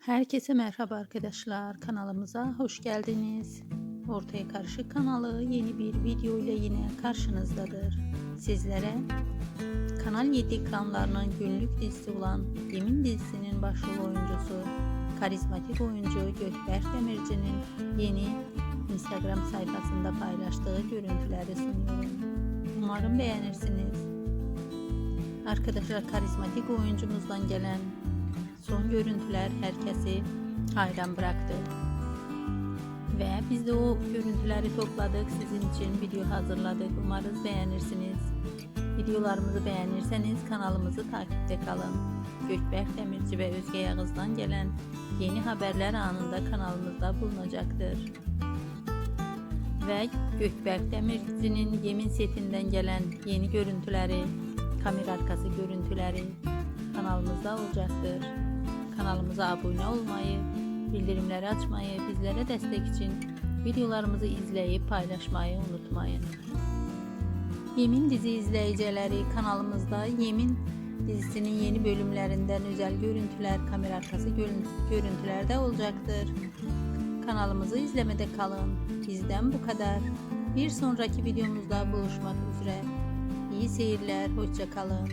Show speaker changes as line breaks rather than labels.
Herkese merhaba arkadaşlar. Kanalımıza hoş geldiniz. Ortaya Karışık kanalı yeni bir video ile yine karşınızdadır. Sizlere Kanal 7 ekranlarının günlük dizisi olan Yemin dizisinin başrol oyuncusu, karizmatik oyuncu Gökberk Demirci'nin yeni Instagram sayfasında paylaştığı görüntüleri sunuyorum. Umarım beğenirsiniz. Arkadaşlar karizmatik oyuncumuzdan gelen son görüntüler herkesi hayran bıraktı. Ve biz de o görüntüleri topladık. Sizin için video hazırladık. Umarız beğenirsiniz. Videolarımızı beğenirseniz kanalımızı takipte kalın. Gökberk Demirci ve Özge Yağız'dan gelen yeni haberler anında kanalımızda bulunacaktır. Ve Gökberk Demirci'nin yemin setinden gelen yeni görüntüleri, kamera arkası görüntüleri kanalımızda olacaktır. Kanalımıza abone olmayı, bildirimleri açmayı, bizlere destek için videolarımızı izleyip paylaşmayı unutmayın. Yemin dizi izleyicileri kanalımızda Yemin dizisinin yeni bölümlerinden özel görüntüler, kamera arkası görün- görüntüler de olacaktır. Kanalımızı izlemede kalın. Bizden bu kadar. Bir sonraki videomuzda buluşmak üzere. İyi seyirler, hoşça kalın.